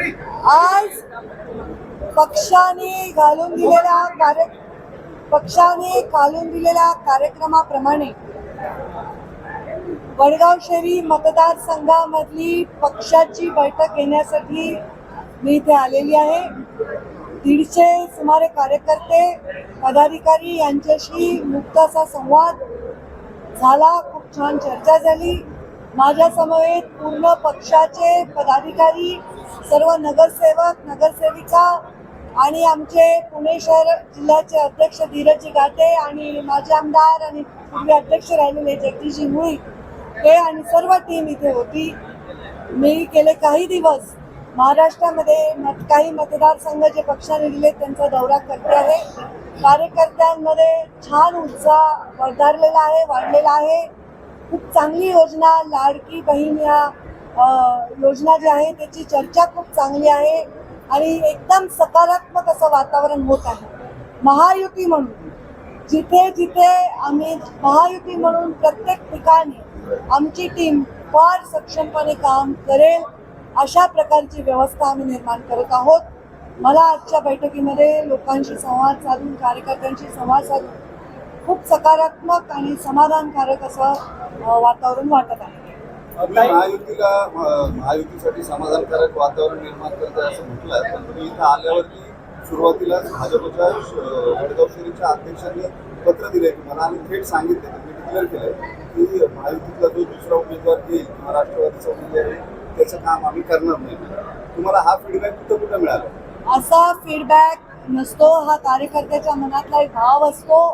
आज पक्षाने घालून दिलेला कार्य पक्षाने घालून दिलेल्या कार्यक्रमाप्रमाणे वडगाव शहरी मतदारसंघामधली पक्षाची बैठक घेण्यासाठी मी इथे आलेली आहे. दीडशे सुमारे कार्यकर्ते पदाधिकारी यांच्याशी मुक्त असा संवाद झाला. खूप छान चर्चा झाली. माझ्या समवेत पूर्ण पक्षाचे पदाधिकारी सर्व नगरसेवक नगरसेविका आणि आमचे पुणे शहर जिल्ह्याचे अध्यक्ष धीरजी गाटे आणि माजी आमदार आणि पूर्वी अध्यक्ष राहिलेले जगदीशजी मुळी हे आणि सर्व टीम इथे होती. मी गेले काही दिवस महाराष्ट्रामध्ये मत काही मतदारसंघ जे पक्षाने दिले त्यांचा दौरा करते आहे. कार्यकर्त्यांमध्ये छान उत्साह वधारलेला आहे वाढलेला आहे. खूप चांगली योजना लाडकी बहीण या योजना जी आहे त्याची चर्चा खूप चांगली आहे आणि एकदम सकारात्मक असं वातावरण होत आहे. महायुती म्हणून जिथे जिथे आम्ही महायुती म्हणून प्रत्येक ठिकाणी आमची टीम फार सक्षमपणे काम करेल अशा प्रकारची व्यवस्था आम्ही निर्माण करत आहोत. मला आजच्या बैठकीमध्ये लोकांशी संवाद साधून कार्यकर्त्यांशी संवाद साधून खूप सकारात्मक आणि समाधानकारक असं वातावरण वाटत आहे. महायुतीला महायुतीसाठी समाधानकारक वातावरण निर्माण करत आहे असं म्हटलं पण तुम्ही इथं आल्यावरती सुरुवातीलाच भाजपच्या वडगाव शहरीच्या अध्यक्षांनी पत्र दिलंय तुम्हाला आणि थेट सांगितलं तुम्ही डिक्लेअर केलंय की महायुतीतला जो दुसरा उमेदवार येईल किंवा राष्ट्रवादीचा उमेदवार येईल त्याचं काम आम्ही करणार नाही. तुम्हाला हा फीडबॅक कुठं कुठं मिळाला? असा फीडबॅक नसतो हा कार्यकर्त्याच्या मनातला एक भाव असतो.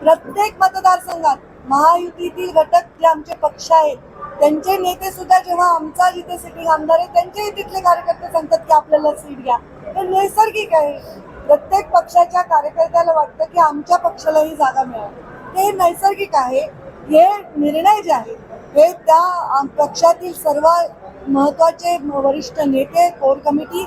प्रत्येक मतदारसंघात महायुतीतील घटक जे आमचे पक्ष आहेत त्यांचे नेते सुद्धा जेव्हा आमचा जिथे सिटिंग आमदार आहे त्यांचेही तिथले कार्यकर्ते सांगतात की आपल्याला सीट घ्या. हे नैसर्गिक आहे. प्रत्येक पक्षाच्या कार्यकर्त्याला वाटतं की आमच्या पक्षाला ही जागा मिळावी ते नैसर्गिक आहे. हे निर्णय जे आहेत हे त्या पक्षातील सर्व महत्त्वाचे वरिष्ठ नेते कोर कमिटी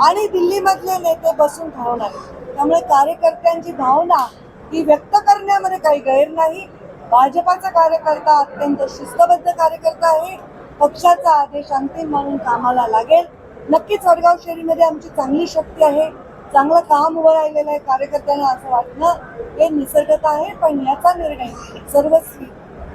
आणि दिल्लीमधले नेते बसून ठरवणार त्यामुळे कार्यकर्त्यांची भावना ही व्यक्त करण्यामध्ये काही गैर नाही. भाजपाचा कार्यकर्ता अत्यंत शिस्तबद्ध कार्यकर्ता आहे. पक्षाचा आदेश अंतिम मानून कामाला लागेल. नक्कीच वडगाव शहरीमध्ये आमची चांगली शक्ती आहे. चांगलं काम उभं राहिलेलं आहे कार्यकर्त्यांना असं वाटणं हे निसर्गत आहे. पण याचा निर्णय सर्वस्वी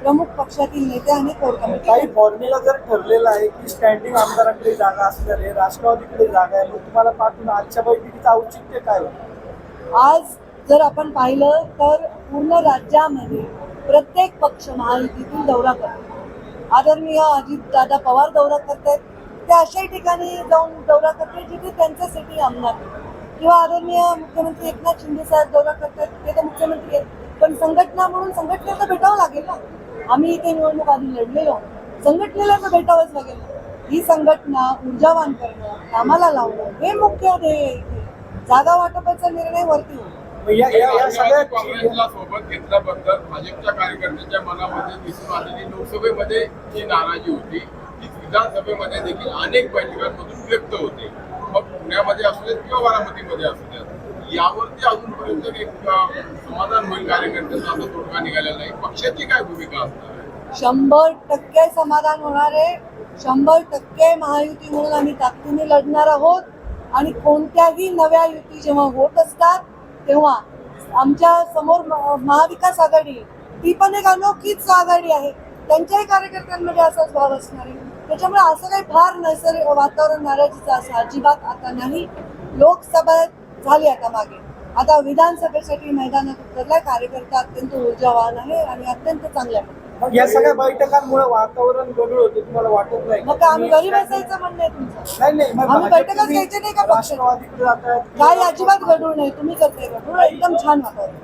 प्रमुख पक्षातील नेते आणि कोर कमिटी काही फॉर्म्युला जर ठरलेला आहे की स्टँडिंग आमदाराकडे जागा असणार आहे राष्ट्रवादीकडे जागा आहे मग तुम्हाला पाठवून आजच्या बैठकीचं औचित्य काय होतं? आज जर आपण पाहिलं तर पूर्ण राज्यामध्ये प्रत्येक पक्ष महायुतीतून दौरा करतो. आदरणीय अजितदादा पवार दौरा करतायत. ते अशाही ठिकाणी जाऊन दौरा करतात जिथे त्यांचं सिटी आमदार किंवा आदरणीय मुख्यमंत्री एकनाथ शिंदे साहेब दौरा करतात ते तर मुख्यमंत्री आहेत. पण संघटना म्हणून संघटनेला तर भेटावं लागेल ना. आम्ही इथे निवडणूक आधी लढलेलो संघटनेला तर भेटावंच लागेल. ही संघटना ऊर्जावान करणं कामाला लावणं हे मुख्य ध्येय जागा वाटपाचा निर्णय वरती होतो. या या- या सगळ्या काँग्रेसला सोबत घेतल्याबद्दल भाजपच्या कार्यकर्त्यांच्या मनामध्ये दिसून आलेली लोकसभेमध्ये जी नाराजी होती ती विधानसभेमध्ये देखील अनेक बैठकांमधून व्यक्त होते. मग पुण्यामध्ये असू देत किंवा बारामतीमध्ये असू देत यावरती अजूनपर्यंत एक अं, समाधान होईल कार्यकर्त्यांचा असा तोडगा निघालेला नाही. पक्षाची काय भूमिका असणार आहे? शंभर टक्के समाधान होणार आहे. शंभर टक्के महायुती म्हणून आम्ही ताकदीने लढणार आहोत. आणि कोणत्याही नव्या युती जेव्हा होत असतात तेव्हा आमच्यासमोर म- महाविकास आघाडी ती पण एक अनोखीच आघाडी आहे. त्यांच्याही कार्यकर्त्यांमध्ये असाच भाव असणार. आहे त्याच्यामुळे असं काही फार नैसर्गिक वातावरण नाराजीचं असं अजिबात आता नाही. लोकसभा झाली आता मागे. आता विधानसभेसाठी मैदानात उतरलाय. कार्यकर्ता अत्यंत ऊर्जावान आहे आणि अत्यंत चांगल्या आहे. या सगळ्या बैठकांमुळे वातावरण गडूळ होते तुम्हाला वाटत नाही मग काय आम्ही घरी बसायचं म्हणणं आहे तुमचं? नाही नाही मग आम्ही भाजप तुम्ही घ्यायची नाही का पक्षाची? राष्ट्रवादीकडे जातात काय अजिबात गडूळ नाही तुम्ही करताय गडूळ एकदम छान वातावरण.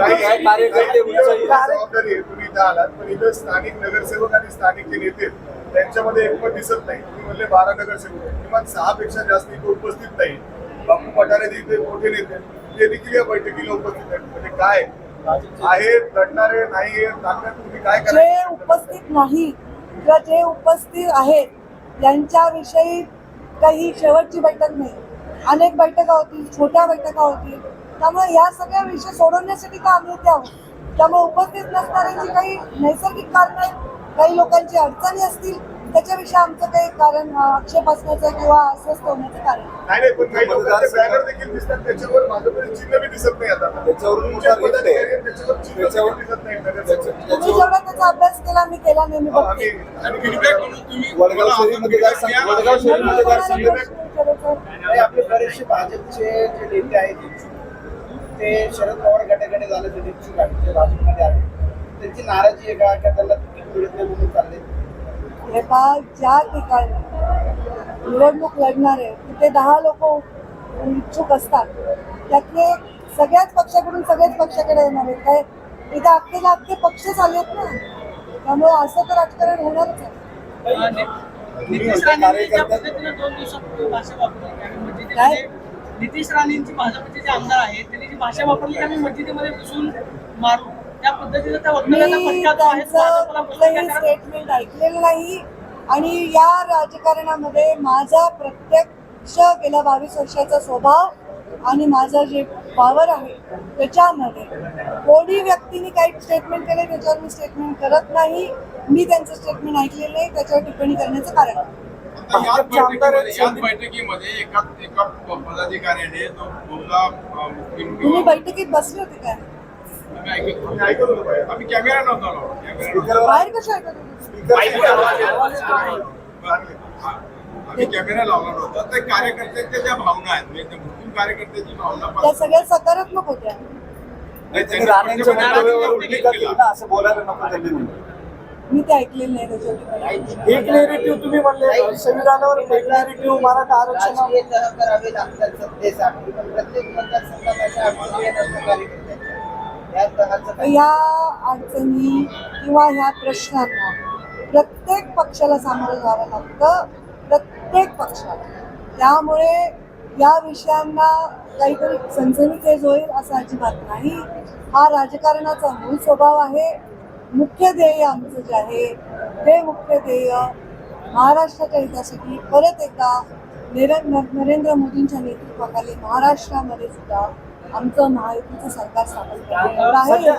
काही कार्यकर्ते उच्च जबाबदारी आहे तुम्ही इथं आलात पण इथं स्थानिक नगरसेवक आणि स्थानिक जे नेते आहेत, त्यांच्यामध्ये एक पण दिसत नाही. तुम्ही म्हणले बारा नगरसेवक आहेत. किमान सहा पेक्षा जास्त इथे उपस्थित नाही बापू पठारे जे इथे मोठे नेते आहेत, ते देखील या बैठकीला उपस्थित आहेत. म्हणजे काय? आहेत लढणारे नाही तुम्ही काय जे उपस्थित नाही किंवा जे उपस्थित आहेत त्यांच्याविषयी काही शेवटची बैठक नाही. अनेक बैठका होतील छोट्या बैठका होतील. त्यामुळे या सगळ्या विषय सोडवण्यासाठी तर आम्ही इथे आहोत. त्यामुळे उपस्थित नसणाऱ्यांची काही नैसर्गिक कारण आहेत काही लोकांची अडचणी असतील त्याच्याविषयी आमचं काही कारण आक्षेप असण्याचं किंवा अस्वस्थ होण्याचं कारण नाही. नाही पण काही लोकांचे बॅनर देखील दिसतात त्याच्यावर भाजपचे चिन्ह बी दिसत नाही आता त्याच्यावरून तुमच्या आहे. आहेत, त्याच्यावर चिन्ह त्याच्यावर- देखील दिसत नाही त्याच्या-. तुम्ही जेवढा त्याचा अभ्यास केला मी केला नाही मी हा, बघते आम्ही- आणि feedback म्हणून तुम्ही वडगाव मला शहरी आपण मतदारसंघ feedback द्या. वडगाव शहरी मला मतदारसंघ कोणाला प्रश्न विचारायचा? नाही आपले बरेचसे भाजपचे जे नेते आहेत ते शरद पवार गटाकडे झाले ते इच्छुक आहेत जे भाजपमध्ये आहे त्यांची नाराजी आहे का का त्यांना तिकीट मिळत नाही म्हणून चालले हे ज्या ठिकाणी निवडणूक लढणार आहे तिथे दहा लोक इच्छुक असतात. त्यातले सगळ्याच पक्षाकडून सगळ्याच पक्षाकडे येणार आहेत. काय इथे अख्खेला अख्खे पक्षच आलेत ना? त्यामुळे असं तर राजकारण होणारच आहे. नितीश राणेंची भाजपचे जे आमदार आहेत त्यांनी जी भाषा वापरली आम्ही मस्जिदीमध्ये घुसून मारू त्या पद्धतीचा आहे स्टेटमेंट ऐकलेलं नाही. आणि या राजकारणामध्ये माझा प्रत्यक्ष गेल्या बावीस वर्षाचा स्वभाव आणि माझं जे पॉवर आहे त्याच्यामध्ये कोणी व्यक्तीने काही स्टेटमेंट केले त्याच्यावर मी स्टेटमेंट करत नाही. मी त्यांचं स्टेटमेंट ऐकलेलं नाही त्याच्यावर टिप्पणी करण्याचं कारण मुस्लिम तुम्ही बैठकीत बसले होते काय? कॅमेरा नव्हता आम्ही कॅमेरा लावला नव्हता ते कार्यकर्त्यांच्या ज्या भावना आहेत म्हणजे मुस्लिम कार्यकर्त्याची भावना त्या सगळ्या सकारात्मक होत्या असं बोलायला नको मी ते ऐकलेलं नाही त्याच्यावर. एक नेरेटिव्ह तुम्ही म्हणले संविधानावर एक नेरेटिव्ह मराठा आरक्षण प्रत्येक मतदारसंघात अशा या अडचणी किंवा ह्या प्रश्नांना प्रत्येक पक्षाला सामोरं जावं लागतं. प्रत्येक पक्षाला. त्यामुळे या विषयांना काहीतरी सनसनीखेज होईल असं अजिबात नाही. हा राजकारणाचा मूळ स्वभाव आहे. मुख्य ध्येय आमचं जे आहे ते मुख्य ध्येय महाराष्ट्राच्या हितासाठी परत एकदा नरेंद्र नरेंद्र मोदींच्या नेतृत्वाखाली महाराष्ट्रामध्ये सुद्धा आमचं महायुतीचं सरकार स्थापन करण्यात